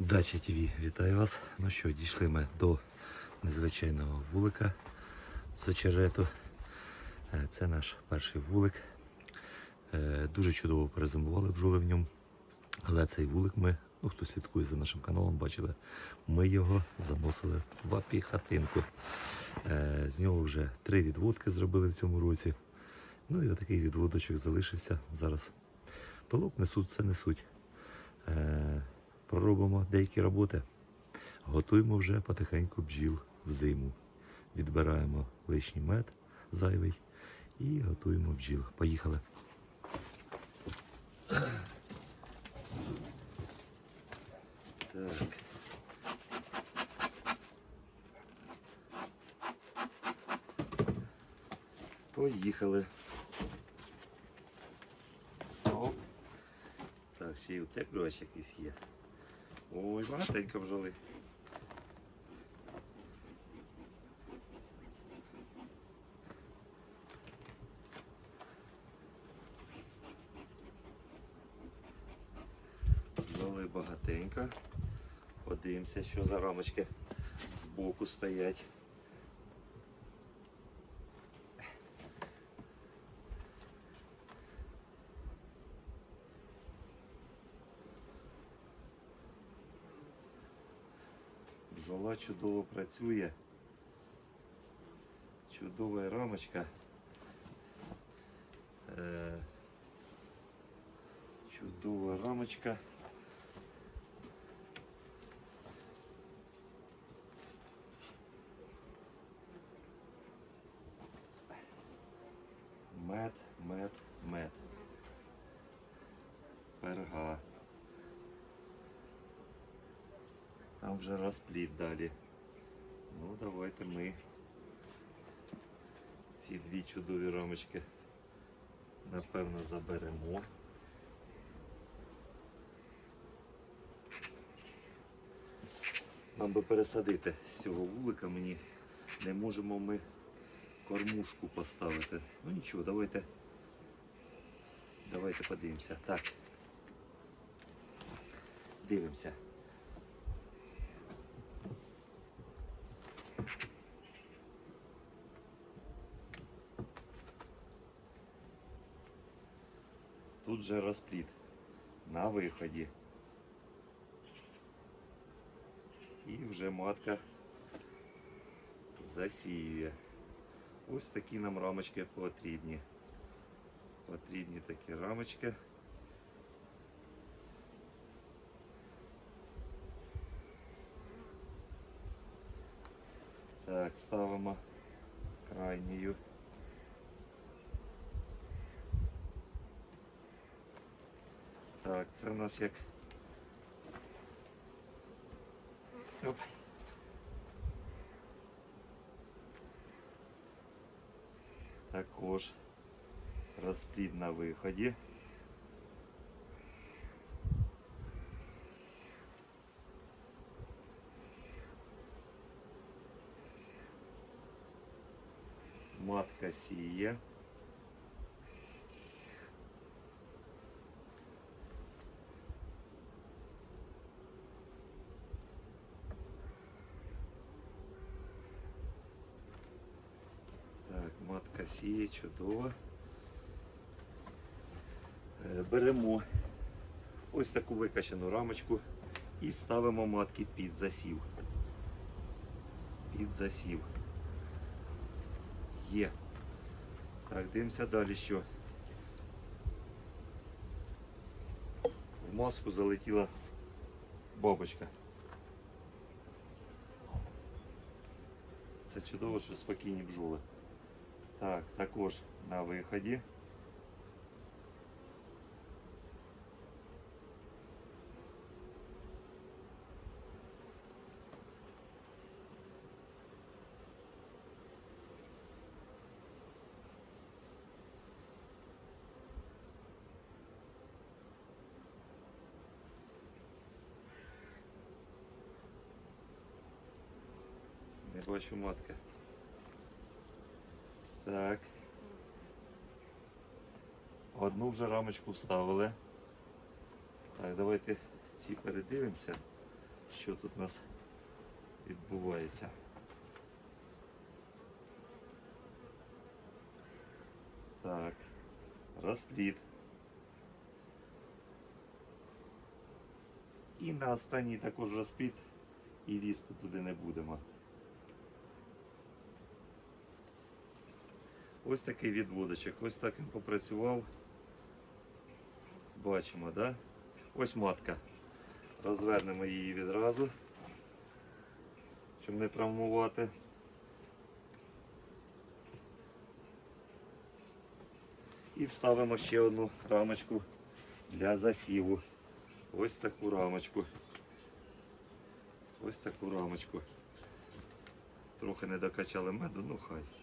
Дача ТВ, вітаю вас. Ну що, дійшли ми до незвичайного вулика з очерету. Е, Це наш перший вулик. Е, Дуже чудово перезимували бджоли в ньому. Але цей вулик ми, ну хто слідкує за нашим каналом, бачили, ми його заносили в апіхатинку. Е, З нього вже три відводки зробили в цьому році. Ну і отакий відводочок залишився. Зараз пилок несуть, все несуть. Проробимо деякі роботи. Готуємо вже потихеньку бджіл в зиму. Відбираємо лишній мед зайвий і готуємо бджіл. Поїхали. Так. Поїхали. Оп. Так, ще й утеплювач якийсь є. Ой, багатенько вжали. Бджоли багатенько. Подивимося, що за рамочки збоку стоять. Бджола чудово працює. Чудова рамочка. Е, чудова рамочка. Мед, мед, мед. Перга. Там вже розпліт далі. Ну, давайте ми ці дві чудові рамочки напевно заберемо. Нам би пересадити з цього вулика мені не можемо ми кормушку поставити. Ну нічого, давайте. Давайте подивимося. Так. Дивимося. Тут же розпліт на виході. І вже матка засіює. Ось такі нам рамочки потрібні. Потрібні такі рамочки. Так, ставимо крайнюю. Так, це у нас як. Оп. Також розплід на виході. Матка сіє. Матка сіє, чудово. Е, Беремо ось таку викачану рамочку і ставимо матки під засів. Під засів. Є. Так, дивимося далі що. В маску залетіла бабочка. Це чудово, що спокійні бджоли. Так, також на виході. Не бачу. Так. Одну вже рамочку вставили. Так, давайте ці передивимося. що тут у нас відбувається. Так, розпліт. І на останній також розпліт і лізти туди не будемо. Ось такий відводочок. Ось так він попрацював. Бачимо, да? Ось матка. Розвернемо її відразу, щоб не травмувати. І вставимо ще одну рамочку для засіву. Ось таку рамочку. Ось таку рамочку. Трохи не докачали меду, ну хай.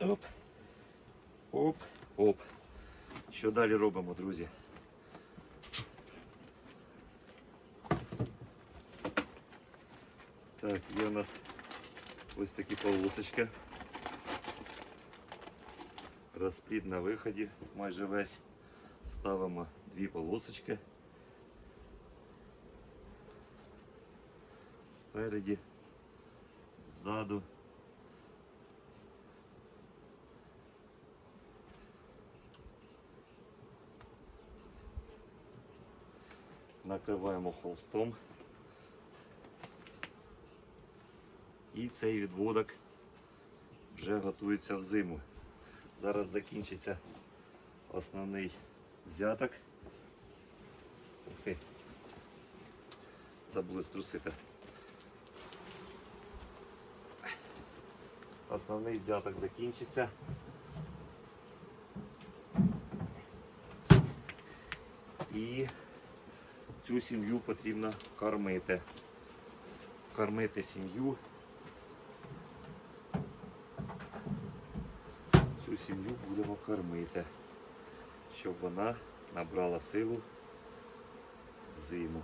Оп. Оп, оп. Що далі робимо, друзі? Так, є у нас ось такі полосочки. Розплід на виході майже весь. Ставимо дві полосочки. Спереді, ззаду. Накриваємо холстом. І цей відводок вже готується в зиму. Зараз закінчиться основний взяток. Ух ти. Забули струсити. Основний взяток закінчиться. І цю сім'ю потрібно кормити. Кормити сім'ю. Цю сім'ю будемо кормити, щоб вона набрала силу зиму.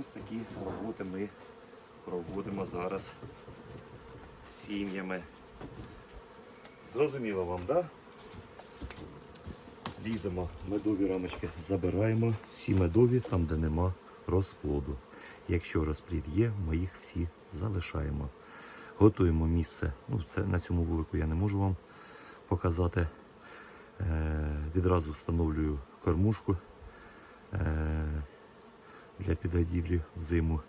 Ось такі роботи ми проводимо зараз з сім'ями. Зрозуміло вам, так? Да? Ліземо, медові рамочки забираємо, всі медові там, де нема розплоду. Якщо розплід є, ми їх всі залишаємо. Готуємо місце. Ну, це на цьому вулику я не можу вам показати. Е, відразу встановлюю кормушку е, для підгодівлі в зиму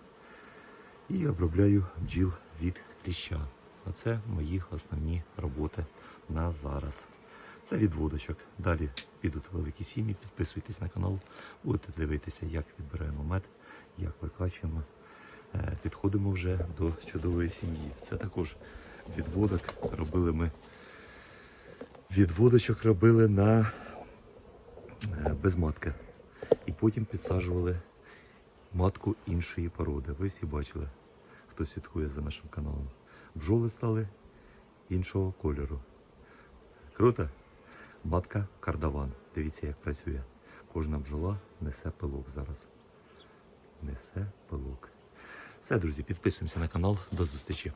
і обробляю бджіл від кліща. Оце мої основні роботи на зараз. Це відводочок. Далі підуть великі сім'ї. Підписуйтесь на канал, будете дивитися, як відбираємо мед, як викачуємо. Е, Підходимо вже до чудової сім'ї. Це також відводок. Робили ми відводочок робили на е, без матки. І потім підсаджували матку іншої породи. Ви всі бачили, хто слідкує за нашим каналом. Бджоли стали іншого кольору. Круто? Матка кардаван. Дивіться, як працює. Кожна бджола несе пилок зараз. Несе пилок. Все, друзі, підписуємося на канал. До зустрічі.